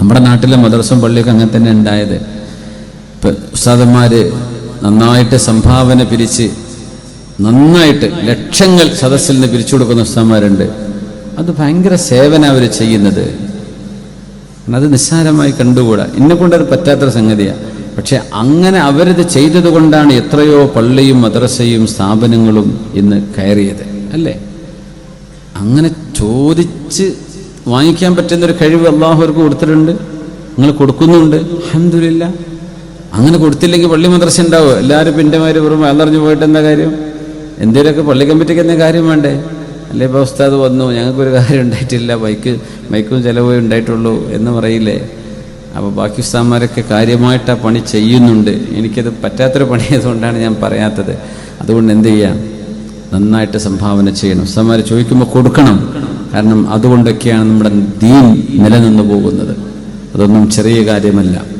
നമ്മുടെ നാട്ടിലെ മദ്രസും പള്ളിയൊക്കെ അങ്ങനെ തന്നെ ഉണ്ടായത്. ഇപ്പം ഉസ്താദന്മാര് നന്നായിട്ട് സംഭാവന പിരിച്ച് നന്നായിട്ട് ലക്ഷങ്ങൾ സദസ്സിൽ നിന്ന് പിരിച്ചു കൊടുക്കുന്ന ഉസ്താദന്മാരുണ്ട്. അത് ഭയങ്കര സേവന അവർ ചെയ്യുന്നത്. അത് നിസ്സാരമായി കണ്ടുകൂടാ. എന്നെ കൊണ്ടത് പറ്റാത്തൊരു സംഗതിയാണ് പക്ഷെ അങ്ങനെ അവരത് ചെയ്തത് കൊണ്ടാണ് എത്രയോ പള്ളിയും മദ്രസയും സ്ഥാപനങ്ങളും ഇന്ന് കയറിയത്. അല്ലേ? അങ്ങനെ ചോദിച്ച് വാങ്ങിക്കാൻ പറ്റുന്നൊരു കഴിവ് അള്ളാഹു അവർക്ക് കൊടുത്തിട്ടുണ്ട്. നിങ്ങൾ കൊടുക്കുന്നുണ്ട്. അഹമ്മദില്ല അങ്ങനെ കൊടുത്തില്ലെങ്കിൽ പള്ളി മദ്രസ ഉണ്ടാവുക. എല്ലാവരും പിന്റെമാര് വെറും വളർന്നു പോയിട്ട് എന്താ കാര്യം? എന്തേലൊക്കെ പള്ളി കമ്മിറ്റിക്ക് എന്താ കാര്യം വേണ്ടേ? അല്ലേ ഇപ്പോൾ ഉസ്താദ് വന്നു. ഞങ്ങൾക്കൊരു കാര്യം ഉണ്ടായിട്ടില്ല. ബൈക്ക് ബൈക്കും ചിലവേ ഉണ്ടായിട്ടുള്ളൂ എന്ന് പറയില്ലേ? അപ്പോൾ ബാക്കി ഉസ്താന്മാരൊക്കെ കാര്യമായിട്ട് ആ പണി ചെയ്യുന്നുണ്ട്. എനിക്കത് പറ്റാത്തൊരു പണിയായതുകൊണ്ടാണ് ഞാൻ പറയാത്തത്. അതുകൊണ്ട് എന്ത് ചെയ്യാം? നന്നായിട്ട് സംഭാവന ചെയ്യണം. ഉസ്താന്മാർ ചോദിക്കുമ്പോൾ കൊടുക്കണം. കാരണം അതുകൊണ്ടൊക്കെയാണ് നമ്മുടെ ദീൻ നിലനിന്ന് പോകുന്നത്. അതൊന്നും ചെറിയ കാര്യമല്ല.